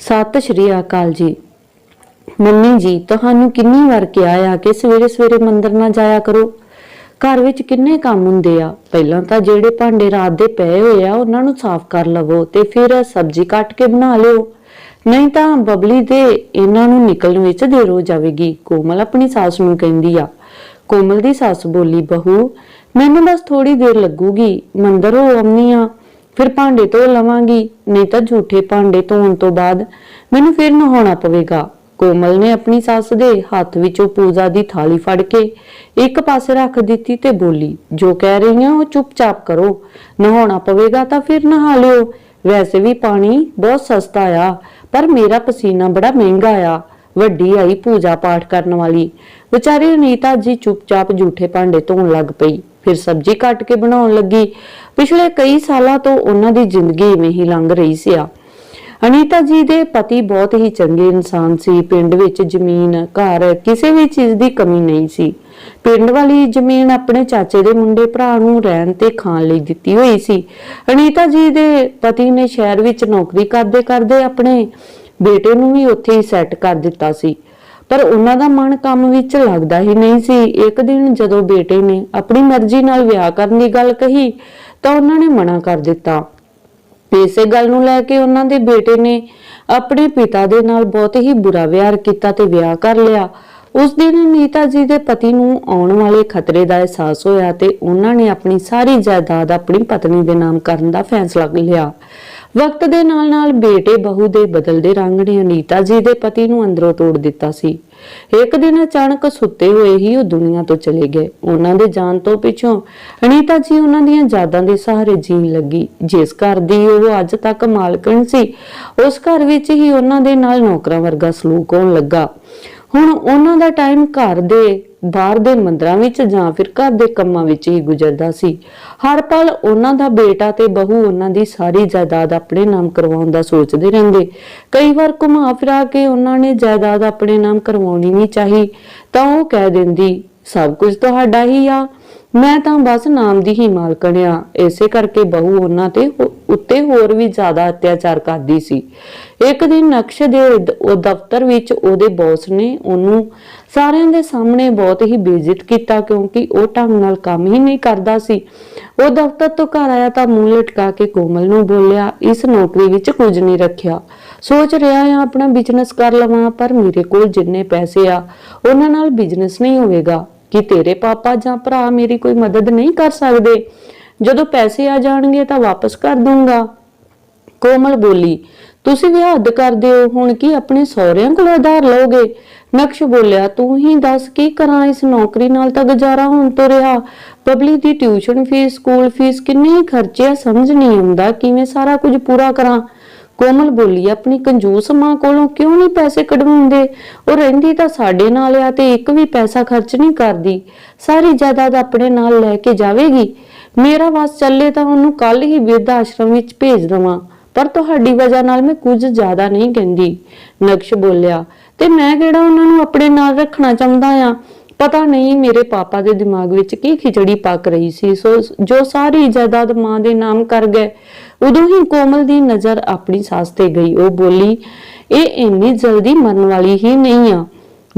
ਸਤਿ ਸ਼੍ਰੀ ਅਕਾਲ ਜੀ। ਮੰਮੀ ਜੀ, ਤੁਹਾਨੂੰ ਕਿੰਨੀ ਵਾਰ ਕਿਹਾ ਆ ਕਿ ਸਵੇਰੇ ਸਵੇਰੇ ਮੰਦਰ ਨਾ ਜਾਇਆ ਕਰੋ? ਘਰ ਵਿੱਚ ਕਿੰਨੇ ਕੰਮ ਹੁੰਦੇ ਆ? ਪਹਿਲਾਂ ਤਾਂ ਜਿਹੜੇ ਭਾਂਡੇ ਰਾਤ ਦੇ ਪਏ ਹੋਏ ਆ, ਉਹਨਾਂ ਨੂੰ ਸਾਫ਼ ਕਰ ਲਵੋ ਤੇ ਫਿਰ ਸਬਜ਼ੀ ਕੱਟ ਕੇ ਬਣਾ ਲਿਓ। ਨਹੀਂ ਤਾਂ ਬਬਲੀ ਦੇ ਇਹਨਾਂ ਨੂੰ ਨਿਕਲਣ ਵਿੱਚ ਦੇਰ ਹੋ ਜਾਵੇਗੀ, ਕੋਮਲ ਆਪਣੀ ਸੱਸ ਨੂੰ ਕਹਿੰਦੀ ਆ। ਕੋਮਲ ਦੀ ਸੱਸ ਬੋਲੀ, ਬਹੂ, ਮੈਨੂੰ ਬਸ ਥੋੜੀ ਦੇਰ ਲੱਗੂਗੀ, ਮੰਦਰ ਹੋ। ਆਉਣੀ ਆ ਫਿਰ ਭਾਂਡੇ ਧੋ ਲਵਾਂਗੀ, ਨਹੀਂ ਤਾਂ ਝੂਠੇ ਭਾਂਡੇ ਧੋਣ ਤੋਂ ਬਾਅਦ ਮੈਨੂੰ ਫਿਰ ਨਹਾਉਣਾ ਪਵੇਗਾ। ਕੋਮਲ ਨੇ ਆਪਣੀ ਸੱਸ ਦੇ ਹੱਥ ਵਿੱਚੋਂ ਪੂਜਾ ਦੀ ਥਾਲੀ ਫੜ ਕੇ ਇੱਕ ਪਾਸੇ ਰੱਖ ਦਿੱਤੀ ਤੇ ਬੋਲੀ, ਜੋ ਕਹਿ ਰਹੀ ਹਾਂ ਉਹ ਚੁੱਪਚਾਪ ਕਰੋ। ਨਹਾਉਣਾ ਪਵੇਗਾ ਤਾਂ ਫਿਰ ਨਹਾ ਲਿਓ। ਵੈਸੇ ਵੀ ਪਾਣੀ ਬਹੁਤ ਸਸਤਾ ਆ, ਪਰ ਮੇਰਾ ਪਸੀਨਾ ਬੜਾ ਮਹਿੰਗਾ ਆ। ਵੱਡੀ ਆਈ ਪੂਜਾ ਪਾਠ ਕਰਨ ਵਾਲੀ। ਵਿਚਾਰੀ ਅਨੀਤਾ ਜੀ ਚੁੱਪਚਾਪ ਝੂਠੇ ਭਾਂਡੇ ਧੋਣ ਲੱਗ ਪਈ। ਫਿਰ ਸਬਜ਼ੀ ਕੱਟ ਕੇ ਬਣਾਉਣ ਲੱਗੀ। ਪਿਛਲੇ ਕਈ ਸਾਲਾਂ ਤੋਂ ਉਹਨਾਂ ਦੀ ਜ਼ਿੰਦਗੀ ਇਵੇਂ ਹੀ ਲੰਘ ਰਹੀ ਸੀ ਆ। ਅਨੀਤਾ ਜੀ ਦੇ ਪਤੀ ਬਹੁਤ ਹੀ ਚੰਗੇ ਇਨਸਾਨ ਸੀ। ਪਿੰਡ ਵਿੱਚ ਜ਼ਮੀਨ, ਘਰ ਕਿਸੇ ਵੀ ਚੀਜ਼ ਦੀ ਕਮੀ ਨਹੀਂ ਸੀ। ਪਿੰਡ ਵਾਲੀ ਜ਼ਮੀਨ ਆਪਣੇ ਚਾਚੇ ਦੇ ਮੁੰਡੇ ਭਰਾ ਨੂੰ ਰਹਿਣ ਤੇ ਖਾਣ ਲਈ ਦਿੱਤੀ ਹੋਈ ਸੀ। ਅਨੀਤਾ ਜੀ ਦੇ ਪਤੀ ਨੇ ਸ਼ਹਿਰ ਵਿੱਚ ਨੌਕਰੀ ਕਰਦੇ ਕਰਦੇ ਆਪਣੇ ਬੇਟੇ ਨੂੰ ਵੀ ਉੱਥੇ ਹੀ ਸੈੱਟ ਕਰ ਦਿੱਤਾ ਸੀ। ਪਰ ਉਹਨਾਂ ਦਾ ਮਨ ਕੰਮ ਵਿੱਚ ਲੱਗਦਾ ਹੀ ਨਹੀਂ ਸੀ। ਇੱਕ ਦਿਨ ਜਦੋਂ ਬੇਟੇ ਨੇ ਆਪਣੀ ਮਰਜ਼ੀ ਨਾਲ ਵਿਆਹ ਕਰਨ ਦੀ ਗੱਲ ਕਹੀ, ਤਾਂ ਉਹਨਾਂ ਨੇ ਮਨਾ ਕਰ ਦਿੱਤਾ। ਇਸੇ ਗੱਲ ਨੂੰ ਲੈ ਕੇ ਉਹਨਾਂ ਦੇ ਬੇਟੇ ਨੇ ਆਪਣੇ ਪਿਤਾ ਦੇ ਨਾਲ ਬਹੁਤ ਹੀ ਬੁਰਾ ਵਿਹਾਰ ਕੀਤਾ ਤੇ ਵਿਆਹ ਕਰ ਲਿਆ। ਉਸ ਦਿਨ ਨੀਤਾ ਜੀ ਦੇ ਪਤੀ ਨੂੰ ਆਉਣ ਵਾਲੇ ਖਤਰੇ ਦਾ ਅਹਿਸਾਸ ਹੋਇਆ ਤੇ ਉਹਨਾਂ ਨੇ ਆਪਣੀ ਸਾਰੀ ਜਾਇਦਾਦ ਆਪਣੀ ਪਤਨੀ ਦੇ ਨਾਮ ਕਰਨ ਦਾ ਫੈਸਲਾ ਲਿਆ। ਵਕਤ ਦੇ ਨਾਲ-ਨਾਲ ਬੇਟੇ ਬਹੂ ਦੇ ਬਦਲਦੇ ਰੰਗ ਨੇ ਅਨੀਤਾ ਜੀ ਦੇ ਪਤੀ ਨੂੰ ਅੰਦਰੋਂ ਤੋੜ ਦਿੱਤਾ ਸੀ। ਇੱਕ ਦਿਨ ਅਚਾਨਕ ਸੁੱਤੇ ਹੋਏ ਹੀ ਉਹ ਦੁਨੀਆ ਤੋਂ ਚਲੇ ਗਏ। ਉਹਨਾਂ ਦੇ ਜਾਣ ਤੋਂ ਪਿੱਛੋਂ ਅਨੀਤਾ ਜੀ ਉਹਨਾਂ ਦੀਆਂ ਯਾਦਾਂ ਦੇ ਸਹਾਰੇ ਜੀਣ ਲੱਗੀ। ਜਿਸ ਘਰ ਦੀ ਉਹ ਅੱਜ ਤੱਕ ਮਾਲਕਣ ਸੀ, ਉਸ ਘਰ ਵਿੱਚ ਹੀ ਉਹਨਾਂ ਦੇ ਨਾਲ ਨੌਕਰਾਂ ਵਰਗਾ ਸਲੂਕ ਹੋਣ ਲੱਗਾ। ਹੁਣ ਉਹਨਾਂ ਦਾ ਟਾਈਮ ਘਰ ਦੇ ਬਾਹਰ ਦੇ ਮੰਦਰਾਂ ਵਿੱਚ ਜਾਂ ਫਿਰ ਘਰ ਦੇ ਕੰਮਾਂ ਵਿੱਚ ਹੀ ਗੁਜ਼ਰਦਾ ਸੀ। ਹਰ ਪਲ ਉਹਨਾਂ ਦਾ ਬੇਟਾ ਤੇ ਬਹੂ ਉਹਨਾਂ ਦੀ ਸਾਰੀ ਜਾਇਦਾਦ ਆਪਣੇ ਨਾਮ ਕਰਵਾਉਣ ਦਾ ਸੋਚਦੇ ਰਹਿੰਦੇ। ਕਈ ਵਾਰ ਘੁਮਾ ਫਿਰਾ ਕੇ ਉਹਨਾਂ ਨੇ ਜਾਇਦਾਦ ਆਪਣੇ ਨਾਮ ਕਰਵਾਉਣੀ ਨਹੀਂ ਚਾਹੀ ਤਾਂ ਉਹ ਕਹਿ ਦਿੰਦੀ, ਸਭ ਕੁਝ ਤੁਹਾਡਾ ਹੀ ਆ ਮੈਂ ਤਾਂ ਬਸ ਨਾਮ ਦੀ ਹੀ ਮਾਲਕਣ ਆ। ਇਸੇ ਕਰਕੇ ਬਹੂ ਉਹਨਾਂ ਤੇ ਉੱਤੇ ਹੋਰ ਵੀ ਜ਼ਿਆਦਾ ਅਤਿਆਚਾਰ ਕਰਦੀ ਸੀ। ਇੱਕ ਦਿਨ ਨਕਸ਼ ਦੇ ਉਹ ਦਫ਼ਤਰ ਵਿੱਚ ਉਹਦੇ ਬੌਸ ਨੇ ਉਹਨੂੰ ਸਾਰਿਆਂ ਦੇ ਸਾਹਮਣੇ ਬਹੁਤ ਹੀ ਬੇਇੱਜ਼ਤ ਕੀਤਾ ਕਿਉਂਕਿ ਉਹ ਢੰਗ ਨਾਲ ਕੰਮ ਹੀ ਨਹੀਂ ਕਰਦਾ ਸੀ। ਉਹ ਦਫ਼ਤਰ ਤੋਂ ਘਰ ਆਇਆ ਤਾਂ ਮੂੰਹ ਲਟਕਾ ਕੇ ਕੋਮਲ ਨੂੰ ਬੋਲਿਆ, ਇਸ ਨੌਕਰੀ ਵਿੱਚ ਕੁਝ ਨਹੀਂ ਰੱਖਿਆ। ਸੋਚ ਰਿਹਾ ਆ ਆਪਣਾ ਬਿਜ਼ਨਸ ਕਰ ਲਵਾਂ, ਪਰ ਮੇਰੇ ਕੋਲ ਜਿੰਨੇ ਪੈਸੇ ਆ, ਉਹਨਾਂ ਨਾਲ ਬਿਜ਼ਨਸ ਨਹੀਂ ਹੋਵੇਗਾ। ਕਿ ਤੇਰੇ ਪਾਪਾ ਜਾਂ ਭਰਾ ਮੇਰੀ ਕੋਈ ਮਦਦ ਨਹੀਂ ਕਰ ਸਕਦੇ। ਜਦੋਂ ਪੈਸੇ ਆ ਜਾਣਗੇ ਤਾਂ ਵਾਪਸ ਕਰ ਦੂੰਗਾ। ਕੋਮਲ ਬੋਲੀ, ਤੁਸੀਂ ਵੀ ਹੱਦ ਕਰਦੇ ਹੋ, ਹੁਣ ਕੀ ਆਪਣੇ ਸਹੁਰਿਆਂ ਕੋਲ ਆਧਾਰ ਲਓਗੇ? ਨਕਸ਼ ਬੋਲਿਆ, ਤੂੰ ਹੀ ਦੱਸ, ਕੀ ਕਰਾਂ? ਇਸ ਨੌਕਰੀ ਨਾਲ ਤਾਂ ਗੁਜ਼ਾਰਾ ਹੋਣ ਤੋਂ ਰਿਹਾ। ਪਬਲਿਕ ਦੀ ਟਿਊਸ਼ਨ ਫੀਸ, ਸਕੂਲ ਫੀਸ ਕਿੰਨੇ ਖਰਚੇ ਆ, ਸਮਝ ਨਹੀਂ ਆਉਂਦਾ, ਕਿਵੇਂ ਸਾਰਾ ਕੁਝ ਪੂਰਾ ਕਰਾਂ? ਕੋਮਲ ਬੋਲੀ, ਆਪਣੀ ਕੰਜੂਸ ਮਾਂ ਕੋਲੋਂ ਕਿਉਂ ਨਹੀਂ ਪੈਸੇ ਕਢਵਾਉਂਦੇ? ਉਹ ਰਹਿੰਦੀ ਤਾਂ ਸਾਡੇ ਨਾਲ ਆ ਤੇ ਇੱਕ ਵੀ ਪੈਸਾ ਖਰਚ ਨਹੀਂ ਕਰਦੀ। ਸਾਰੀ ਜਾਇਦਾਦ ਆਪਣੇ ਨਾਲ ਲੈ ਕੇ ਜਾਵੇਗੀ। ਮੇਰਾ ਵਾਸ ਚੱਲੇ ਤਾਂ ਉਹਨੂੰ ਕੱਲ ਹੀ ਬਿਰਧ ਆਸ਼ਰਮ ਵਿੱਚ ਭੇਜ ਦਵਾਂ, ਪਰ ਤੁਹਾਡੀ ਵਜ੍ਹਾ ਨਾਲ ਮੈਂ ਕੁਝ ਜ਼ਿਆਦਾ ਨਹੀਂ ਕਹਿੰਦੀ। ਨਕਸ਼ ਬੋਲਿਆ, ਤੇ ਮੈਂ ਕਿਹੜਾ ਉਹਨਾਂ ਨੂੰ ਆਪਣੇ ਨਾਲ ਰੱਖਣਾ ਚਾਹੁੰਦਾ ਆ? ਪਤਾ ਨਹੀਂ ਮੇਰੇ ਪਾਪਾ ਦੇ ਦਿਮਾਗ ਵਿੱਚ ਕੀ ਖਿਚੜੀ ਪੱਕ ਰਹੀ ਸੀ, ਸੋ ਜੋ ਸਾਰੀ ਜਾਇਦਾਦ ਮਾਂ ਦੇ ਨਾਮ ਕਰ ਗਏ। ਉਦੋਂ ਹੀ ਕੋਮਲ ਦੀ ਨਜ਼ਰ ਆਪਣੀ ਸੱਸ ਤੇ ਗਈ। ਉਹ ਬੋਲੀ, ਇਹ ਇੰਨੀ ਜਲਦੀ ਮਰਨ ਵਾਲੀ ਹੀ ਨਹੀਂ ਆ।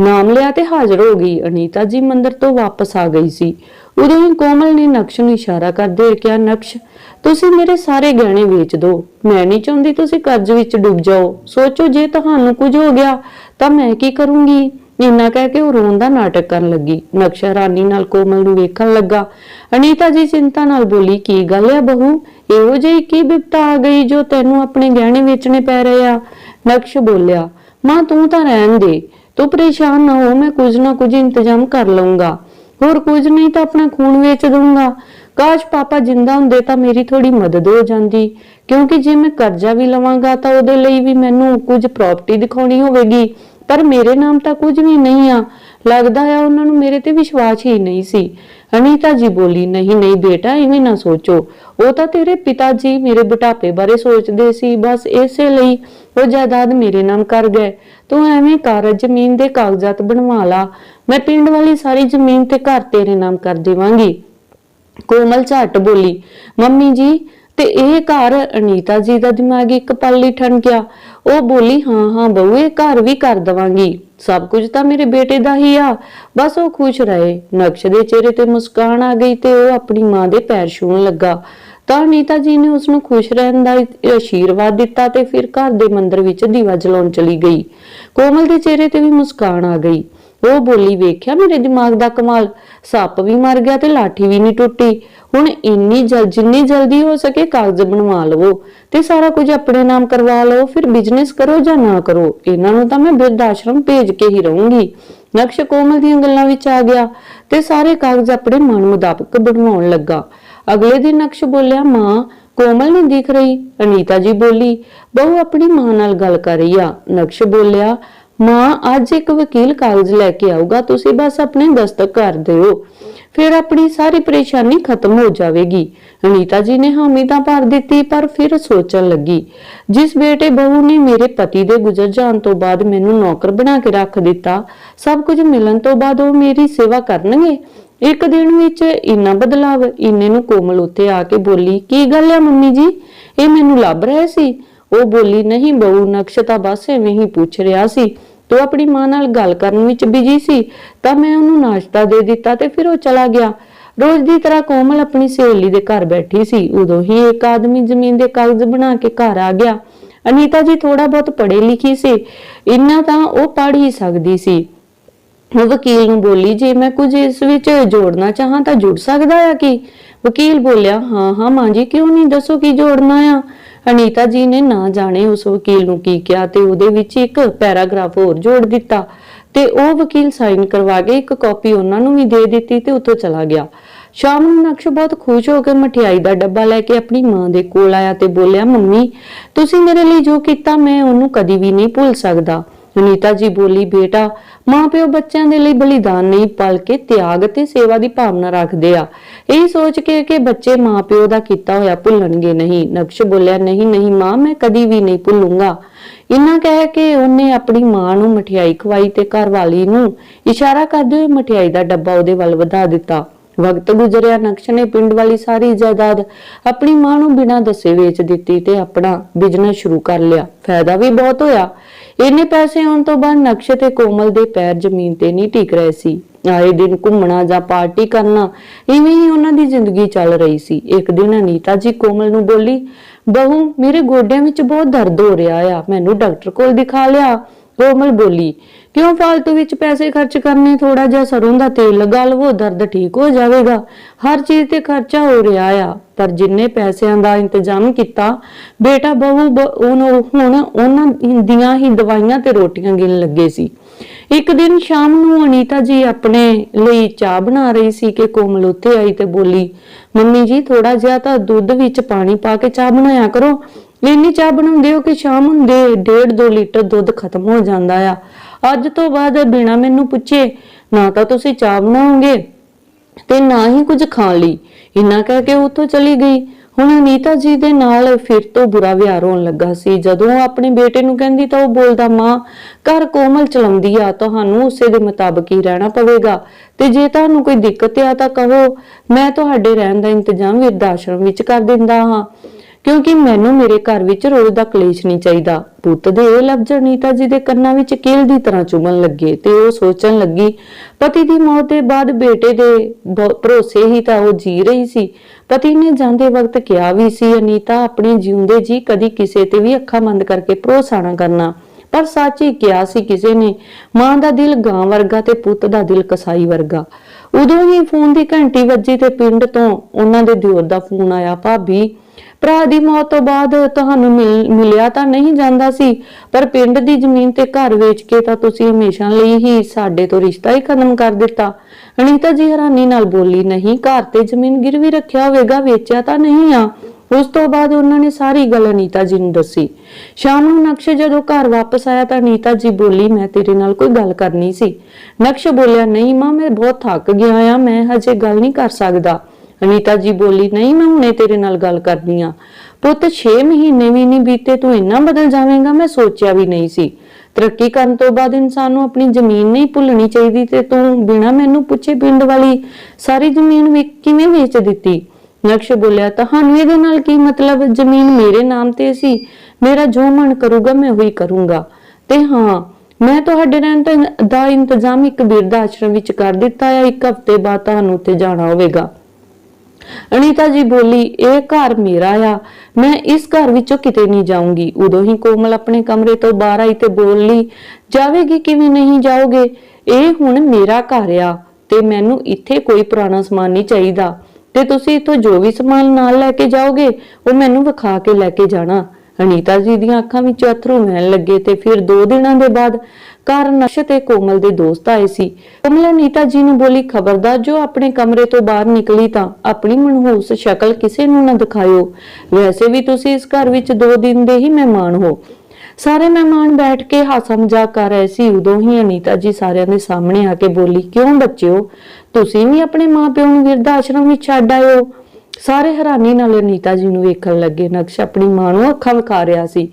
ਨਾਮ ਲਿਆ ਤੇ ਹਾਜ਼ਰ ਹੋ ਗਈ। ਅਨੀਤਾ ਜੀ ਮੰਦਰ ਤੋਂ ਵਾਪਸ ਆ ਗਈ ਸੀ। ਉਦੋਂ ਹੀ ਕੋਮਲ ਨੇ ਨਕਸ਼ ਨੂੰ ਇਸ਼ਾਰਾ ਕਰਦੇ ਹੋਏ ਕਿਹਾ, ਨਕਸ਼, ਤੁਸੀਂ ਮੇਰੇ ਸਾਰੇ ਗਹਿਣੇ ਵੇਚ ਦਿਓ। ਮੈਂ ਨਹੀਂ ਚਾਹੁੰਦੀ ਤੁਸੀਂ ਕਰਜ਼ ਵਿੱਚ ਡੁੱਬ ਜਾਓ। ਸੋਚੋ, ਜੇ ਤੁਹਾਨੂੰ ਕੁਝ ਹੋ ਗਿਆ ਤਾਂ ਮੈਂ ਕੀ ਕਰੂੰਗੀ? ਇੰਨਾ ਕਹਿ ਕੇ ਉਹ ਰੋਣ ਦਾ ਨਾਟਕ ਕਰਨ ਲੱਗੀ। ਨਕਸ਼ ਹੈਰਾਨੀ ਨਾਲ ਕੋਮਲ ਨੂੰ ਵੇਖਣ ਲੱਗਾ। ਅਨੀਤਾ ਜੀ ਚਿੰਤਾ ਨਾਲ ਬੋਲੀ, ਕੀ ਗੱਲ ਹੈ ਬਹੂ? ਇਹੋ ਜਿਹੀ ਕੀ ਬਿਪਤਾ ਆ ਗਈ ਜੋ ਤੈਨੂੰ ਆਪਣੇ ਗਹਿਣੇ ਵੇਚਣੇ ਪੈ ਰਹੇ ਆ? ਨਕਸ਼ ਬੋਲਿਆ, ਮਾਂ, ਤੂੰ ਤਾਂ ਰਹਿਣ ਦੇ। ਤੂੰ ਪਰੇਸ਼ਾਨ ਨਾ ਹੋ, ਮੈਂ ਕੁਝ ਨਾ ਕੁਝ ਇੰਤਜ਼ਾਮ ਕਰ ਲਵਾਂਗਾ ਹੋਰ ਕੁਝ ਨਹੀਂ ਤਾਂ ਆਪਣਾ ਖੂਨ ਵੇਚ ਦੂੰਗਾ ਕਾਸ਼ ਪਾਪਾ ਜਿੰਦਾ ਹੁੰਦੇ ਤਾਂ ਮੇਰੀ ਥੋੜੀ ਮਦਦ ਹੋ ਜਾਂਦੀ। ਕਿਉਂਕਿ ਜੇ ਮੈਂ ਕਰਜ਼ਾ ਵੀ ਲਵਾਂਗਾ ਤਾਂ ਉਹਦੇ ਲਈ ਵੀ ਮੈਨੂੰ ਕੁਝ ਪ੍ਰਾਪਰਟੀ ਦਿਖਾਉਣੀ ਹੋਵੇਗੀ। ਪਰ ਮੇਰੇ ਨਾਮ ਤਾਂ ਕੁਝ ਵੀ ਨਹੀਂ ਆ। ਲੱਗਦਾ ਆ ਉਹਨਾਂ ਨੂੰ ਮੇਰੇ ਤੇ ਵਿਸ਼ਵਾਸ ਹੀ ਨਹੀਂ ਸੀ। ਅਨੀਤਾ ਜੀ ਬੋਲੀ, ਨਹੀਂ ਨਹੀਂ ਬੇਟਾ ਐਵੇਂ ਨਾ ਸੋਚੋ। ਉਹ ਤਾਂ ਤੇਰੇ ਪਿਤਾ ਜੀ ਮੇਰੇ ਬੁਢਾਪੇ ਬਾਰੇ ਸੋਚਦੇ ਸੀ, ਬਸ ਇਸੇ ਲਈ ਉਹ ਜਾਇਦਾਦ ਮੇਰੇ ਨਾਮ ਕਰ ਗਏ। ਤੂੰ ਐਵੇਂ ਕਰ, ਜ਼ਮੀਨ ਦੇ ਕਾਗਜ਼ਾਤ ਬਣਵਾ ਲਾ। ਮੈਂ ਪਿੰਡ ਵਾਲੀ ਸਾਰੀ ਜ਼ਮੀਨ ਤੇ ਘਰ ਤੇਰੇ ਨਾਮ ਕਰ ਦੇਵਾਂਗੀ। ਕੋਮਲ ਝੱਟ ਬੋਲੀ, ਮੰਮੀ ਜੀ, ਤੇ ਇਹ ਘਰ ਅਨੀਤਾ ਜੀ ਦਾ ਦਿਮਾਗ ਇੱਕ ਪਲ ਲਈ ਠਣ ਗਿਆ ਉਹ ਬੋਲੀ, ਹਾਂ ਹਾਂ ਬਹੂ, ਇਹ ਘਰ ਵੀ ਕਰ ਦਵਾਂਗੀ। ਸਭ ਕੁਝ ਤਾਂ ਮੇਰੇ ਬੇਟੇ ਦਾ ਹੀ ਆ। ਬਸ ਉਹ ਖੁਸ਼ ਰਹੇ। ਨਕਸ਼ ਦੇ ਚਿਹਰੇ ਤੇ ਮੁਸਕਾਨ ਆ ਗਈ ਤੇ ਉਹ ਆਪਣੀ ਮਾਂ ਦੇ ਪੈਰ ਛੂਣ ਲੱਗਾ। ਤਾਂ ਨੀਤਾ ਜੀ ਨੇ ਉਸ ਨੂੰ ਖੁਸ਼ ਰਹਿਣ ਦਾ ਆਸ਼ੀਰਵਾਦ ਦਿੱਤਾ ਤੇ ਫਿਰ ਘਰ ਦੇ ਮੰਦਰ ਵਿੱਚ ਦੀਵਾ ਜਲਾਉਣ ਚਲੀ ਗਈ। ਕੋਮਲ ਦੇ ਚਿਹਰੇ ਤੇ ਵੀ ਮੁਸਕਾਨ ਆ ਗਈ। ਉਹ ਬੋਲੀ ਵੇਖਿਆ, ਮੇਰੇ ਦਿਮਾਗ ਦਾ ਕਮਾਲ। ਸੱਪ ਵੀ ਮਰ ਗਿਆ ਤੇ ਲਾਠੀ ਵੀ ਨਹੀਂ ਟੁੱਟੀ। ਹੁਣ ਇੰਨੀ ਜਲ, ਜਿੰਨੀ ਜਲਦੀ ਹੋ ਸਕੇ ਕਾਗਜ਼ ਬਣਵਾ ਲਵੋ ਤੇ ਸਾਰਾ ਕੁਝ ਆਪਣੇ ਨਾਮ ਕਰਵਾ ਲਓ ਫਿਰ ਬਿਜ਼ਨਸ ਕਰੋ ਜਾਂ ਨਾ ਕਰੋ। ਇਹਨਾਂ ਨੂੰ ਤਾਂ ਮੈਂ ਬਿਰਧ ਆਸ਼ਰਮ ਭੇਜ ਕੇ ਹੀ ਰਹੂੰਗੀ। ਨਕਸ਼ ਕੋਮਲ ਦੀਆਂ ਗੱਲਾਂ ਵਿੱਚ ਆ ਗਿਆ ਤੇ ਸਾਰੇ ਕਾਗਜ਼ ਆਪਣੇ ਮਨ ਮੁਤਾਬਕ ਬਣਵਾਉਣ ਲੱਗਾ। ਅਗਲੇ ਦਿਨ ਨਕਸ਼ ਬੋਲਿਆ, ਮਾਂ, ਕੋਮਲ ਨਹੀਂ ਦਿਖ ਰਹੀ? ਅਨੀਤਾ ਜੀ ਬੋਲੀ, ਬਹੁ ਆਪਣੀ ਮਾਂ ਨਾਲ ਗੱਲ ਕਰ ਰਹੀ ਆ। ਨਕਸ਼ ਬੋਲਿਆ ਮਾਂ, ਅੱਜ ਇੱਕ ਵਕੀਲ ਕਾਗਜ਼ ਲੈ ਕੇ ਆਊਗਾ, ਤੁਸੀਂ ਬਸ ਆਪਣੇ ਦਸਤਕ ਕਰ ਦਿਓ। ਫਿਰ ਆਪਣੀ ਸਾਰੀ ਪਰੇਸ਼ਾਨੀ ਖਤਮ ਹੋ ਜਾਵੇਗੀ। ਅਨੀਤਾ ਜੀ ਨੇ ਹਾਮੀ ਤਾਂ ਭਰ ਦਿੱਤੀ, ਪਰ ਫਿਰ ਸੋਚਣ ਲੱਗੀ, ਜਿਸ ਬੇਟੇ ਬਹੂ ਨੇ ਮੇਰੇ ਪਤੀ ਦੇ ਗੁਜ਼ਰ ਜਾਣ ਤੋਂ ਬਾਅਦ ਮੈਨੂੰ ਨੌਕਰ ਬਣਾ ਕੇ ਰੱਖ ਦਿੱਤਾ, ਸਭ ਕੁਝ ਮਿਲਣ ਤੋਂ ਬਾਅਦ ਉਹ ਮੇਰੀ ਸੇਵਾ ਕਰਨਗੇ? ਇੱਕ ਦਿਨ ਵਿੱਚ ਇੰਨਾ ਬਦਲਾਵ, ਇੰਨੇ ਨੂੰ ਕੋਮਲ ਉੱਤੇ ਆ ਕੇ ਬੋਲੀ, ਕੀ ਗੱਲ ਹੈ ਮੰਮੀ ਜੀ? ਇਹ ਮੈਨੂੰ ਲੱਭ ਰਹੇ ਸੀ? ਉਹ ਬੋਲੀ, ਨਹੀਂ ਬਹੂ, ਨਕਸ਼ ਤਾਂ ਬਸ ਐਵੇਂ ਹੀ ਪੁੱਛ ਰਿਹਾ ਸੀ। ਤੂੰ ਆਪਣੀ ਮਾਂ ਨਾਲ ਗੱਲ ਕਰਨ ਵਿੱਚ ਬਿਜ਼ੀ ਸੀ। ਤਾਂ ਮੈਂ ਉਹਨੂੰ ਨਾਸ਼ਤਾ ਦੇ ਦਿੱਤਾ ਤੇ ਫਿਰ ਉਹ ਚਲਾ ਗਿਆ। ਰੋਜ਼ ਦੀ ਤਰ੍ਹਾਂ ਕੋਮਲ ਆਪਣੀ ਸਹੇਲੀ ਦੇ ਘਰ ਬੈਠੀ ਸੀ। ਉਦੋਂ ਹੀ ਇੱਕ ਆਦਮੀ ਜ਼ਮੀਨ ਦੇ ਕਾਗਜ਼ ਬਣਾ ਕੇ ਘਰ ਆ ਗਿਆ। ਅਨੀਤਾ ਜੀ ਥੋੜਾ ਬਹੁਤ ਪੜ੍ਹੇ ਲਿਖੀ ਸੀ। ਇੰਨਾ ਤਾਂ ਉਹ ਪੜ੍ਹ ਹੀ ਸਕਦੀ ਸੀ। ਉਹ ਵਕੀਲ ਨੂੰ ਬੋਲੀ, ਜੇ ਮੈਂ ਕੁਝ ਇਸ ਵਿੱਚ ਜੋੜਨਾ ਚਾਹਾਂ ਤਾਂ ਜੁੜ ਸਕਦਾ ਆ ਕਿ? ਵਕੀਲ ਬੋਲਿਆ, ਹਾਂ ਹਾਂ ਮਾਂ ਜੀ, ਕਿਉਂ ਨਹੀਂ? ਦੱਸੋ ਕੀ ਜੋੜਨਾ ਆ? ਅਨੀਤਾ ਜੀ ਨੇ ਨਾ ਜਾਣੇ ਉਸ ਵਕੀਲ ਨੂੰ ਕੀ ਕਿਹਾ ਤੇ ਉਹਦੇ ਵਿੱਚ ਇੱਕ ਪੈਰਾਗ੍ਰਾਫ ਹੋਰ ਜੋੜ ਦਿੱਤਾ ਤੇ ਉਹ ਵਕੀਲ ਸਾਈਨ ਕਰਵਾ ਕੇ ਇੱਕ ਕਾਪੀ ਉਹਨਾਂ ਨੂੰ ਵੀ ਦੇ ਦਿੱਤੀ ਤੇ ਉੱਥੋਂ ਚਲਾ ਗਿਆ। ਸ਼ਾਮ ਨੂੰ ਨਕਸ਼ ਬਹੁਤ ਖੁਸ਼ ਹੋ ਕੇ ਮਠਿਆਈ ਦਾ ਡੱਬਾ ਲੈ ਕੇ ਆਪਣੀ ਮਾਂ ਦੇ ਕੋਲ ਆਇਆ ਤੇ ਬੋਲਿਆ, ਮੰਮੀ, ਤੁਸੀਂ ਮੇਰੇ ਲਈ ਜੋ ਕੀਤਾ, ਮੈਂ ਉਹਨੂੰ ਕਦੀ ਵੀ ਨਹੀਂ ਭੁੱਲ ਸਕਦਾ। ਅਨੀਤਾ ਜੀ ਬੋਲੀ, ਬੇਟਾ, ਮਾਪਿਓ ਬੱਚਿਆਂ ਦੇ ਲਈ ਬਲੀਦਾਨ ਨਹੀਂ, ਬਲਕਿ ਤਿਆਗ ਤੇ ਸੇਵਾ ਦੀ ਭਾਵਨਾ ਰੱਖਦੇ ਆ। ਇਹ ਸੋਚ ਕੇ ਕਿ ਬੱਚੇ ਮਾਪਿਓ ਦਾ ਕੀਤਾ ਹੋਇਆ ਭੁੱਲਣਗੇ ਨਹੀਂ। ਨਕਸ਼ ਬੋਲਿਆ, ਨਹੀਂ ਨਹੀਂ ਮਾਂ, ਮੈਂ ਕਦੀ ਵੀ ਨਹੀਂ ਭੁੱਲੂੰਗਾ। ਇੰਨਾ ਕਹਿ ਕੇ ਉਹਨੇ ਆਪਣੀ ਮਾਂ ਨੂੰ ਮਠਿਆਈ ਖਵਾਈ ਤੇ ਘਰਵਾਲੀ ਨੂੰ ਇਸ਼ਾਰਾ ਕਰਦੇ ਹੋਏ ਮਠਿਆਈ ਦਾ ਡੱਬਾ ਉਹਦੇ ਵੱਲ ਵਧਾ ਦਿੱਤਾ। ਵਕਤ ਗੁਜ਼ਰਿਆ, ਨਕਸ਼ ਨੇ ਪਿੰਡ ਵਾਲੀ ਸਾਰੀ ਜਾਇਦਾਦ ਆਪਣੀ ਮਾਂ ਨੂੰ ਬਿਨਾਂ ਦੱਸੇ ਵੇਚ ਦਿੱਤੀ ਤੇ ਆਪਣਾ ਬਿਜ਼ਨਸ ਸ਼ੁਰੂ ਕਰ ਲਿਆ। ਫਾਇਦਾ ਵੀ ਬਹੁਤ ਹੋਇਆ। ਇੰਨੇ ਪੈਸੇ ਆਉਣ ਤੋਂ ਬਾਅਦ ਨਕਸ਼ੇ ਤੇ ਕੋਮਲ ਦੇ ਪੈਰ ਜ਼ਮੀਨ ਤੇ ਨਹੀਂ ਟਿਕ ਰਹੇ ਸੀ। ਆਏ ਦਿਨ ਘੁੰਮਣਾ ਜਾਂ ਪਾਰਟੀ ਕਰਨਾ, ਇਵੇਂ ਹੀ ਉਹਨਾਂ ਦੀ ਜ਼ਿੰਦਗੀ ਚੱਲ ਰਹੀ ਸੀ। ਇੱਕ ਦਿਨ ਅਨੀਤਾ ਜੀ ਕੋਮਲ ਨੂੰ ਬੋਲੀ, ਬਹੂ, ਮੇਰੇ ਗੋਡਿਆਂ ਵਿੱਚ ਬਹੁਤ ਦਰਦ ਹੋ ਰਿਹਾ ਆ, ਮੈਨੂੰ ਡਾਕਟਰ ਕੋਲ ਦਿਖਾ ਲਿਆ। ਕੋਮਲ ਬੋਲੀ ਕਿਉਂ ਫालतू ਵਿੱਚ ਪੈਸੇ ਖਰਚ ਕਰਨੇ? ਥੋੜਾ ਜਿਹਾ ਸਰੋਂ ਦਾ ਤੇਲ ਲਗਾ ਲਵੋ, ਦਰਦ ਠੀਕ ਹੋ ਜਾਵੇਗਾ। ਹਰ ਚੀਜ਼ ਤੇ ਖਰਚਾ ਹੋ ਰਿਹਾ ਆ। ਪਰ ਜਿੰਨੇ ਪੈਸਿਆਂ ਦਾ ਇੰਤਜ਼ਾਮ ਕੀਤਾ, ਬੇਟਾ ਬਹੂ ਉਹਨੂੰ ਹੁਣ ਉਹਨਾਂ ਦੀਆਂ ਹੀ ਦਵਾਈਆਂ ਤੇ ਰੋਟੀਆਂ ਗਿਣ ਲੱਗੇ ਸੀ। ਇੱਕ ਦਿਨ ਸ਼ਾਮ ਨੂੰ ਅਨੀਤਾ ਜੀ ਆਪਣੇ ਲਈ ਚਾਹ ਬਣਾ ਰਹੀ ਸੀ ਕਿ ਕੋਮਲ ਉੱਥੇ ਆਈ ਤੇ ਬੋਲੀ, ਮੰਮੀ ਜੀ ਥੋੜਾ ਜਿਹਾ ਤਾਂ ਦੁੱਧ ਵਿੱਚ ਪਾਣੀ ਪਾ ਕੇ ਚਾਹ ਬਣਾਇਆ ਕਰੋ। ਇੰਨੀ ਚਾਹ ਬਣਾਉਂਦੇ ਹੋ ਕਿ ਸ਼ਾਮ ਹੁੰਦੇ 1.5 2 ਲੀਟਰ ਦੁੱਧ ਖਤਮ ਹੋ ਜਾਂਦਾ ਆ। ਅੱਜ ਤੋਂ ਬਾਅਦ ਬਿਨਾ ਮੈਨੂੰ ਪੁੱਛੇ, ਨਾ ਤਾਂ ਤੁਸੀਂ ਚਾਹ ਬਣਾਓਗੇ ਤੇ ਨਾ ਹੀ ਕੁਝ ਖਾਣ ਲਈ। ਇੰਨਾ ਕਹਿ ਕੇ ਉੱਥੋਂ ਚਲੀ ਗਈ। ਹੁਣ ਅਨੀਤਾ ਜੀ ਦੇ ਨਾਲ ਫਿਰ ਤੋਂ ਬੁਰਾ ਵਿਹਾਰ ਹੋਣ ਲੱਗਾ ਸੀ। ਜਦੋਂ ਉਹ ਆਪਣੇ ਬੇਟੇ ਨੂੰ ਕਹਿੰਦੀ ਤਾਂ ਉਹ ਬੋਲਦਾ, ਮਾਂ, ਘਰ ਕੋਮਲ ਚਲਾਉਂਦੀ ਆ, ਤੁਹਾਨੂੰ ਉਸੇ ਦੇ ਮੁਤਾਬਕ ਹੀ ਰਹਿਣਾ ਪਵੇਗਾ। ਤੇ ਜੇ ਤੁਹਾਨੂੰ ਕੋਈ ਦਿੱਕਤ ਆ ਤਾਂ ਕਹੋ, ਮੈਂ ਤੁਹਾਡੇ ਰਹਿਣ ਦਾ ਇੰਤਜ਼ਾਮ ਵਿਰਧ ਆਸ਼ਰਮ ਵਿੱਚ ਕਰ ਦਿੰਦਾ ਹਾਂ। ਕਿਉਂਕਿ ਮੈਨੂੰ ਮੇਰੇ ਘਰ ਵਿੱਚ ਰੋਜ਼ ਦਾ ਕਲੇਸ਼ ਨਹੀਂ ਚਾਹੀਦਾ। ਪੁੱਤ ਦੇ ਇਹ ਲਫ਼ਜ਼ ਅਨੀਤਾ ਜੀ ਦੇ ਕੰਨਾਂ ਵਿੱਚ ਕੀਲ ਦੀ ਤਰ੍ਹਾਂ ਚੁਭਣ ਲੱਗੇ ਤੇ ਉਹ ਸੋਚਣ ਲੱਗੀ, ਪਤੀ ਦੀ ਮੌਤ ਦੇ ਬਾਅਦ ਬੇਟੇ ਦੇ ਭਰੋਸੇ ਹੀ ਤਾਂ ਉਹ ਜੀ ਰਹੀ ਸੀ। ਪਤੀ ਨੇ ਜਾਂਦੇ ਵਕਤ ਕਿਹਾ ਵੀ ਸੀ, ਅਨੀਤਾ, ਆਪਣੇ ਜਿਉਂਦੇ ਜੀ ਕਦੀ ਕਿਸੇ ਤੇ ਵੀ ਅੱਖਾਂ ਬੰਦ ਕਰਕੇ ਭਰੋਸਾ ਨਾ ਕਰਨਾ। ਪਰ ਸੱਚ ਹੀ ਕਿਹਾ ਸੀ ਕਿਸੇ ਨੇ, ਮਾਂ ਦਾ ਦਿਲ ਗਾਂ ਵਰਗਾ ਤੇ ਪੁੱਤ ਦਾ ਦਿਲ ਕਸਾਈ ਵਰਗਾ। ਉਦੋਂ ਹੀ ਫੋਨ ਦੀ ਘੰਟੀ ਵੱਜੀ ਤੇ ਪਿੰਡ ਤੋਂ ਉਹਨਾਂ ਦੇ ਦਿਓਰ ਦਾ ਫੋਨ ਆਇਆ, ਭਾਬੀ ਭਰਾ ਦੀ ਮੌਤ ਤੋਂ ਬਾਅਦ ਤੁਹਾਨੂੰ ਮਿਲ- ਮਿਲਿਆ ਤਾਂ ਨਹੀਂ ਜਾਂਦਾ ਸੀ, ਪਰ ਪਿੰਡ ਦੀ ਜ਼ਮੀਨ ਤੇ ਘਰ ਵੇਚ ਕੇ ਤਾਂ ਤੁਸੀਂ ਹਮੇਸ਼ਾ ਲਈ ਹੀ ਸਾਡੇ ਤੋਂ ਰਿਸ਼ਤਾ ਹੀ ਖਤਮ ਕਰ ਦਿੱਤਾ। ਅਨੀਤਾ ਜੀ ਹੈਰਾਨੀ ਨਾਲ ਬੋਲੀ, ਨਹੀਂ, ਘਰ ਤੇ ਜ਼ਮੀਨ ਗਿਰਵੀ ਰੱਖਿਆ ਹੋਵੇਗਾ, ਵੇਚਿਆ ਤਾਂ ਨਹੀਂ ਆ। ਉਸ ਤੋਂ ਬਾਅਦ ਉਹਨਾਂ ਨੇ ਸਾਰੀ ਗੱਲ ਅਨੀਤਾ ਜੀ ਨੂੰ ਦੱਸੀ। ਸ਼ਾਮ ਨੂੰ ਨਕਸ਼ ਜਦੋਂ ਘਰ ਵਾਪਸ ਆਇਆ ਤਾਂ ਅਨੀਤਾ ਜੀ ਬੋਲੀ, ਮੈਂ ਤੇਰੇ ਨਾਲ ਕੋਈ ਗੱਲ ਕਰਨੀ ਸੀ। ਨਕਸ਼ ਬੋਲਿਆ, ਨਹੀਂ ਮਾਂ, ਮੈਂ ਬਹੁਤ ਥੱਕ ਗਿਆ ਆ, ਮੈਂ ਹਜੇ ਗੱਲ ਨਹੀਂ ਕਰ ਸਕਦਾ। ਅਨੀਤਾ ਜੀ ਬੋਲੀ, ਨਹੀਂ, ਮੈਂ ਹੁਣੇ ਤੇਰੇ ਨਾਲ ਗੱਲ ਕਰਦੀ ਆ। ਪੁੱਤ 6 ਮਹੀਨੇ ਵੀ ਨਹੀਂ ਬੀਤੇ, ਤੂੰ ਇੰਨਾ ਬਦਲ ਜਾਵੇਂਗਾ, ਮੈਂ ਸੋਚਿਆ ਵੀ ਨਹੀਂ ਸੀ। ਤਰੱਕੀ ਕਰਨ ਤੋਂ ਬਾਅਦ ਇਨਸਾਨ ਨੂੰ ਆਪਣੀ ਜ਼ਮੀਨ ਨਹੀਂ ਭੁੱਲਣੀ ਚਾਹੀਦੀ ਤੇ ਤੂੰ ਬਿਨਾ ਮੈਨੂੰ ਪੁੱਛੇ ਪਿੰਡ ਵਾਲੀ ਸਾਰੀ ਜ਼ਮੀਨ ਕਿਵੇਂ ਵੇਚ ਦਿੱਤੀ? ਨਕਸ਼ ਬੋਲਿਆ, ਤੁਹਾਨੂੰ ਇਹਦੇ ਨਾਲ ਕੀ ਮਤਲਬ? ਜ਼ਮੀਨ ਮੇਰੇ ਨਾਮ ਤੇ ਸੀ। ਮੇਰਾ ਜੋ ਮਨ ਕਰੂਗਾ, ਮੈਂ ਉਹੀ ਕਰੂੰਗਾ। ਤੇ ਹਾਂ, ਮੈਂ ਤੁਹਾਡੇ ਰਹਿਣ ਦਾ- ਦਾ ਇੰਤਜ਼ਾਮ ਇੱਕ ਬਿਰਧ ਆਸ਼ਰਮ ਵਿੱਚ ਕਰ ਦਿੱਤਾ ਹੈ ਇੱਕ ਹਫ਼ਤੇ ਬਾਅਦ ਤੁਹਾਨੂੰ ਉੱਥੇ ਜਾਣਾ ਹੋਵੇਗਾ। ਅਨੀਤਾ ਜੀ ਬੋਲੀ, ਇਹ ਘਰ ਮੇਰਾ ਆ। ਮੈਂ ਇਸ ਘਰ ਵਿੱਚੋਂ ਕਿਤੇ ਨਹੀਂ ਜਾਊਂਗੀ। ਉਦੋਂ ਹੀ ਕੋਮਲ ਆਪਣੇ ਕਮਰੇ ਤੋਂ ਬਾਹਰ ਆਈ ਤੇ ਬੋਲੀ ਜਾਵੇਗੀ ਕਿਵੇਂ ਨਹੀਂ ਜਾਓਗੇ? ਇਹ ਹੁਣ ਮੇਰਾ ਘਰ ਆ ਤੇ ਮੈਨੂੰ ਇੱਥੇ ਕੋਈ ਪੁਰਾਣਾ ਸਮਾਨ ਨਹੀਂ ਚਾਹੀਦਾ। ਤੇ ਤੁਸੀਂ ਇੱਥੋਂ ਜੋ ਵੀ ਸਮਾਨ ਨਾਲ ਲੈ ਕੇ ਜਾਓਗੇ, ਉਹ ਮੈਨੂੰ ਵਿਖਾ ਕੇ ਲੈ ਕੇ ਜਾਣਾ। ਅਨੀਤਾ ਜੀ ਦੀਆਂ ਅੱਖਾਂ ਵਿੱਚ ਅਥਰੂ ਵਹਿਣ ਲੱਗੇ ਤੇ ਫਿਰ ਦੋ ਦਿਨਾਂ ਦੇ ਬਾਅਦ ਘਰ ਨਸ਼ ਤੇ ਕੋਮਲ ਦੇ ਦੋਸਤ ਆਏ ਸੀ। ਕੋਮਲ ਅਨੀਤਾ ਜੀ ਨੂੰ ਬੋਲੀ ਖਬਰਦਾਰ ਜੋ ਆਪਣੇ ਕਮਰੇ ਤੋਂ ਬਾਹਰ ਨਿਕਲੀ ਤਾਂ ਆਪਣੀ ਮਨਹੂਸ ਸ਼ਕਲ ਕਿਸੇ ਨੂੰ ਨਾ ਦਿਖਾਇਓ। ਵੈਸੇ ਵੀ ਤੁਸੀਂ ਇਸ ਘਰ ਵਿੱਚ ਦੋ ਦਿਨ ਦੇ ਹੀ ਮਹਿਮਾਨ ਹੋ। ਸਾਰੇ ਮਹਿਮਾਨ ਬੈਠ ਕੇ ਹਾਸਾ ਮਜ਼ਾਕ ਕਰ ਰਹੇ ਸੀ। ਉਦੋਂ ਹੀ ਅਨੀਤਾ ਜੀ ਸਾਰਿਆਂ ਦੇ ਸਾਹਮਣੇ ਆ ਕੇ ਬੋਲੀ, ਕਿਉਂ ਬੱਚਿਓ? ਤੁਸੀਂ ਵੀ ਆਪਣੇ ਮਾਪਿਓ ਨੂੰ ਵਿਰਧ ਆਸ਼ਰਮ ਵਿੱਚ ਛੱਡ ਆਇਓ। ਸਾਰੇ ਹੈਰਾਨੀ ਨਾਲ ਅਨੀਤਾ ਜੀ ਨੂੰ ਵੇਖਣ ਲੱਗੇ। ਨਕਸ਼ ਆਪਣੀ ਮਾਂ ਨੂੰ ਅੱਖਾਂ ਵਿਖਾ ਰਿਹਾ ਸੀ।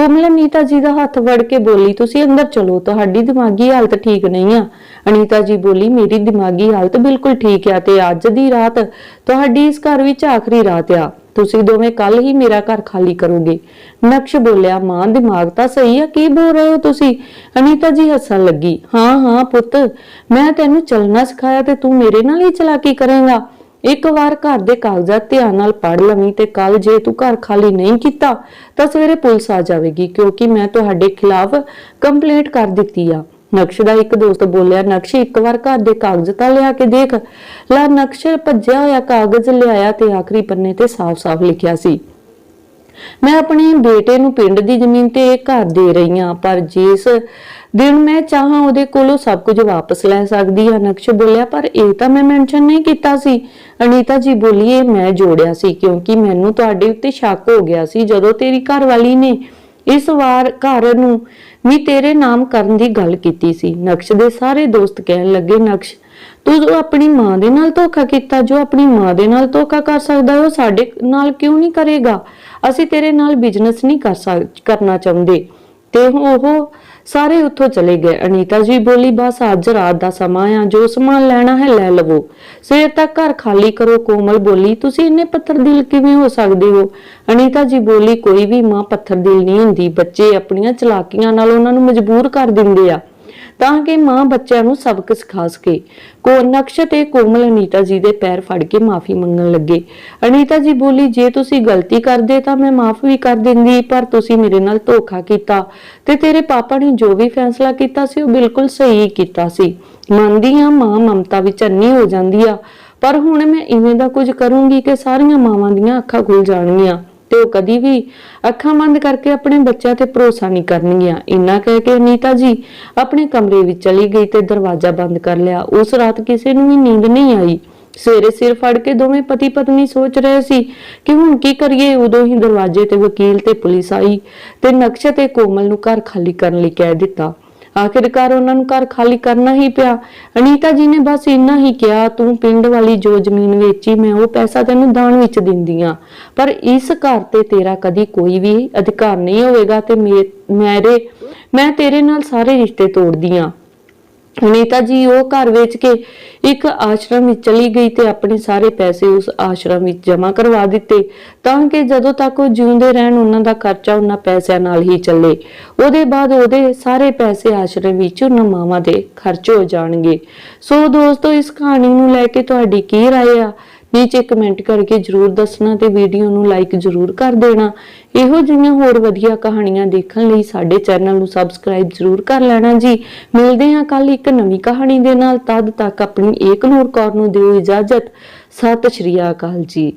ਕੋਮਲ, ਅਨੀਤਾ ਜੀ ਦਾ ਹੱਥ ਵੜ ਕੇ ਬੋਲੀ, ਤੁਸੀਂ ਅੰਦਰ ਚਲੋ, ਤੁਹਾਡੀ ਦਿਮਾਗੀ ਹਾਲਤ ਠੀਕ ਨਹੀਂ ਆ। ਅਨੀਤਾ ਜੀ ਬੋਲੀ, ਮੇਰੀ ਦਿਮਾਗੀ ਹਾਲਤ ਬਿਲਕੁਲ ਠੀਕ ਆ ਤੇ ਅੱਜ ਦੀ ਰਾਤ ਤੁਹਾਡੀ ਇਸ ਘਰ ਵਿੱਚ ਆਖਰੀ ਰਾਤ ਆ। ਤੁਸੀਂ ਦੋਵੇਂ ਕੱਲ ਹੀ ਮੇਰਾ ਘਰ ਖਾਲੀ ਕਰੋਗੇ। ਨਕਸ਼ ਬੋਲਿਆ, ਮਾਂ, ਦਿਮਾਗ ਤਾਂ ਸਹੀ ਆ, ਕੀ ਬੋਲ ਰਹੇ ਹੋ ਤੁਸੀਂ? ਅਨੀਤਾ ਜੀ ਹੱਸਣ ਲੱਗੀ, ਹਾਂ ਹਾਂ, ਪੁੱਤ, ਮੈਂ ਤੈਨੂੰ ਚੱਲਣਾ ਸਿਖਾਇਆ ਤੇ ਤੂੰ ਮੇਰੇ ਨਾਲ ਹੀ ਚਲਾਕੀ ਕਰੇਂਗਾ। ਇੱਕ ਵਾਰ ਘਰ ਦੇ ਕਾਗਜ਼ਾਤ ਧਿਆਨ ਨਾਲ ਪੜ੍ਹ ਲਵੀਂ ਤੇ ਕੱਲ ਜੇ ਤੂੰ ਘਰ ਖਾਲੀ ਨਹੀਂ ਕੀਤਾ, ਤਾਂ ਸਵੇਰੇ ਪੁਲਿਸ ਆ ਜਾਵੇਗੀ, ਕਿਉਂਕਿ ਮੈਂ ਤੁਹਾਡੇ ਖਿਲਾਫ ਕੰਪਲੇਂਟ ਕਰ ਦਿੱਤੀ ਆ। ਨਕਸ਼ ਦਾ ਇੱਕ ਦੋਸਤ ਬੋਲਿਆ, ਨਕਸ਼, ਇੱਕ ਵਾਰ ਘਰ ਦੇ ਕਾਗਜ਼ ਤਾਂ ਲਿਆ ਕੇ ਦੇਖ। ਲਾ ਨਕਸ਼ ਭੱਜਿਆ ਹੋਇਆ ਕਾਗਜ਼ ਲਿਆਇਆ ਤੇ ਆਖਰੀ ਪੰਨੇ ਤੇ ਸਾਫ਼-ਸਾਫ਼ ਲਿਖਿਆ ਸੀ, ਮੈਂ ਆਪਣੇ ਬੇਟੇ ਨੂੰ ਪਿੰਡ ਦੀ ਜ਼ਮੀਨ ਤੇ ਇਹ ਘਰ ਦੇ ਰਹੀ ਹਾਂ ਪਰ ਜਿਸ ਦਿਨ ਮੈਂ ਚਾਹਾਂ ਉਹਦੇ ਕੋਲੋਂ ਸਭ ਕੁਝ ਵਾਪਸ ਲੈ ਸਕਦੀ ਹਾਂ, ਨਕਸ਼ ਬੋਲਿਆ, ਪਰ ਇਹ ਤਾਂ ਮੈਂ ਮੈਂਸ਼ਨ ਨਹੀਂ ਕੀਤਾ ਸੀ। ਅਨੀਤਾ ਜੀ ਬੋਲੀ ਇਹ ਮੈਂ ਜੋੜਿਆ ਸੀ, ਕਿਉਂਕਿ ਮੈਨੂੰ ਤੁਹਾਡੇ ਉੱਤੇ ਸ਼ੱਕ ਹੋ ਗਿਆ ਸੀ ਜਦੋਂ ਤੇਰੀ ਘਰਵਾਲੀ ਨੇ ਇਸ ਵਾਰ ਘਰ ਨੂੰ ਵੀ ਤੇਰੇ ਨਾਮ ਕਰਨ ਦੀ ਗੱਲ ਕੀਤੀ ਸੀ। ਨਕਸ਼ ਦੇ ਸਾਰੇ ਦੋਸਤ ਕਹਿਣ ਲੱਗੇ, ਨਕਸ਼, ਤੂੰ ਆਪਣੀ ਮਾਂ ਦੇ ਨਾਲ ਧੋਖਾ ਕੀਤਾ, ਜੋ ਆਪਣੀ ਮਾਂ ਦੇ ਨਾਲ ਧੋਖਾ ਕਰ ਸਕਦਾ ਉਹ ਸਾਡੇ ਨਾਲ ਕਿਉਂ ਨਹੀਂ ਕਰੇਗਾ? ਅਸੀਂ ਤੇਰੇ ਨਾਲ ਬਿਜ਼ਨਸ ਨਹੀਂ ਕਰ ਸਕ, ਕਰਨਾ ਚਾਹੁੰਦੇ। ਤੇ ਉਹ ਸਾਰੇ ਉੱਥੋਂ ਚਲੇ ਗਏ। ਅਨੀਤਾ ਜੀ ਬੋਲੀ, ਬਸ ਅੱਜ ਰਾਤ ਦਾ ਸਮਾਂ ਆ, ਜੋ ਸਮਾਨ ਲੈਣਾ ਹੈ, ਲੈ ਲਵੋ। ਸਵੇਰ ਤੱਕ ਘਰ ਖਾਲੀ ਕਰੋ। ਕੋਮਲ ਬੋਲੀ, ਤੁਸੀਂ ਇੰਨੇ ਪੱਥਰ ਦਿਲ ਕਿਵੇਂ ਹੋ ਸਕਦੇ ਹੋ? ਅਨੀਤਾ ਜੀ ਬੋਲੀ, ਕੋਈ ਵੀ ਮਾਂ ਪੱਥਰ ਦਿਲ ਨਹੀਂ ਹੁੰਦੀ। ਬੱਚੇ ਆਪਣੀਆਂ ਚਲਾਕੀਆਂ ਨਾਲ ਉਹਨਾਂ ਨੂੰ ਮਜਬੂਰ ਕਰ ਦਿੰਦੇ ਆ। ਤਾਂ ਕਿ ਮਾਂ ਬੱਚਿਆਂ ਨੂੰ ਸਬਕ ਸਿਖਾ ਸਕੇ। ਕੋ ਨਕਸ਼ ਤੇ ਕੋਮਲ ਅਨੀਤਾ ਜੀ ਦੇ ਪੈਰ ਫੜ ਕੇ ਮਾਫੀ ਮੰਗਣ ਲੱਗੇ। ਅਨੀਤਾ ਜੀ ਬੋਲੀ, ਜੇ ਤੁਸੀਂ ਗਲਤੀ ਕਰਦੇ ਤਾਂ ਮੈਂ ਮਾਫ ਵੀ ਕਰ ਦਿੰਦੀ, ਪਰ ਤੁਸੀਂ ਮੇਰੇ ਨਾਲ ਧੋਖਾ ਕੀਤਾ ਤੇ ਤੇਰੇ ਪਾਪਾ ਨੇ ਜੋ ਵੀ ਫੈਸਲਾ ਕੀਤਾ ਸੀ ਉਹ ਬਿਲਕੁਲ ਸਹੀ ਕੀਤਾ ਸੀ। ਮੰਨਦੀ ਹਾਂ ਮਾਂ ਮਮਤਾ ਵਿੱਚ ਅੰਨੀ ਹੋ ਜਾਂਦੀ ਆ, ਪਰ ਹੁਣ ਮੈਂ ਇਵੇਂ ਦਾ ਕੁਝ ਕਰੂੰਗੀ ਕਿ ਸਾਰੀਆਂ ਮਾਵਾਂ ਦੀਆਂ ਅੱਖਾਂ ਖੁੱਲ ਜਾਣਗੀਆਂ। ਤੇ ਉਹ ਕਦੀ ਵੀ ਅੱਖਾਂ ਬੰਦ ਕਰਕੇ ਆਪਣੇ ਬੱਚਿਆਂ ਤੇ ਭਰੋਸਾ ਨਹੀਂ ਕਰਨਗੀਆਂ। ਇੰਨਾ ਕਹਿ ਕੇ ਅਨੀਤਾ ਜੀ ਆਪਣੇ ਕਮਰੇ ਵਿੱਚ ਚਲੀ ਗਈ ਤੇ ਦਰਵਾਜ਼ਾ ਬੰਦ ਕਰ ਲਿਆ। ਉਸ ਰਾਤ ਕਿਸੇ ਨੂੰ ਵੀ ਨੀਂਦ ਨਹੀਂ ਆਈ। ਸਵੇਰੇ ਸਿਰ ਫੜ ਕੇ ਦੋਵੇਂ ਪਤੀ ਪਤਨੀ ਸੋਚ ਰਹੇ ਸੀ ਕਿ ਹੁਣ ਕੀ ਕਰੀਏ। ਉਦੋਂ ਹੀ ਦਰਵਾਜ਼ੇ ਤੇ ਵਕੀਲ ਤੇ ਪੁਲਿਸ ਆਈ ਤੇ ਨਕਸ਼ ਤੇ ਕੋਮਲ ਨੂੰ ਘਰ ਖਾਲੀ ਕਰਨ ਲਈ ਕਹਿ ਦਿੱਤਾ। ਆਖਿਰਕਾਰ ਉਹਨਾਂ ਨੂੰ ਘਰ ਖਾਲੀ ਕਰਨਾ ਹੀ ਪਿਆ। ਅਨੀਤਾ ਜੀ ਨੇ ਬਸ ਇੰਨਾ ਹੀ ਕਿਹਾ, ਤੂੰ ਪਿੰਡ ਵਾਲੀ ਜੋ ਜ਼ਮੀਨ ਵੇਚੀ, ਮੈਂ ਉਹ ਪੈਸਾ ਤੈਨੂੰ ਦਾਨ ਵਿੱਚ ਦਿੰਦੀ ਆ ਪਰ ਇਸ ਘਰ ਤੇ ਤੇਰਾ ਕਦੀ ਕੋਈ ਵੀ ਅਧਿਕਾਰ ਨਹੀਂ ਹੋਵੇਗਾ ਤੇ ਮੇ- ਮੇਰੇ, ਮੈਂ ਤੇਰੇ ਨਾਲ ਸਾਰੇ ਰਿਸ਼ਤੇ ਤੋੜਦੀ ਆ ਅਨੀਤਾ ਜੀ ਉਹ ਘਰ ਵੇਚ ਕੇ ਇੱਕ ਆਸ਼ਰਮ ਵਿੱਚ ਚਲੀ ਗਈ ਤੇ ਆਪਣੇ ਸਾਰੇ ਪੈਸੇ ਉਸ ਆਸ਼ਰਮ ਵਿੱਚ ਜਮ੍ਹਾਂ ਕਰਵਾ ਦਿੱਤੇ ਤਾਂ ਕਿ ਜਦੋਂ ਤੱਕ ਉਹ ਜਿਉਂਦੇ ਰਹਿਣ ਉਹਨਾਂ ਦਾ ਖਰਚਾ ਉਹਨਾਂ ਪੈਸਿਆਂ ਨਾਲ ਹੀ ਚੱਲੇ ਉਹਦੇ ਬਾਅਦ ਉਹਦੇ ਸਾਰੇ ਪੈਸੇ ਆਸ਼ਰਮ ਵਿੱਚ ਉਹਨਾਂ ਮਾਵਾਂ ਦੇ ਖਰਚ ਹੋ ਜਾਣਗੇ ਸੋ ਦੋਸਤੋ ਇਸ ਕਹਾਣੀ ਨੂੰ ਲੈ ਕੇ ਤੁਹਾਡੀ ਕੀ رائے ਆ ਨੀਚੇ ਕਮੈਂਟ ਕਰਕੇ ਜਰੂਰ ਦੱਸਣਾ ਤੇ ਵੀਡੀਓ ਨੂੰ ਲਾਈਕ ਜਰੂਰ ਕਰ ਦੇਣਾ ਇਹੋ ਜਿਹੀਆਂ ਹੋਰ ਵਧੀਆ ਕਹਾਣੀਆਂ ਦੇਖਣ ਲਈ ਸਾਡੇ ਚੈਨਲ ਨੂੰ ਸਬਸਕ੍ਰਾਈਬ ਜਰੂਰ ਕਰ ਲੈਣਾ ਜੀ। ਮਿਲਦੇ ਹਾਂ ਕੱਲ ਇੱਕ ਨਵੀਂ ਕਹਾਣੀ ਦੇ ਨਾਲ। ਤਦ ਤੱਕ ਆਪਣੀ ਏਕ ਨੂਰ ਕੌਰ ਨੂੰ ਦਿਓ ਇਜਾਜ਼ਤ। ਸਤਿ ਸ਼੍ਰੀ ਅਕਾਲ ਜੀ।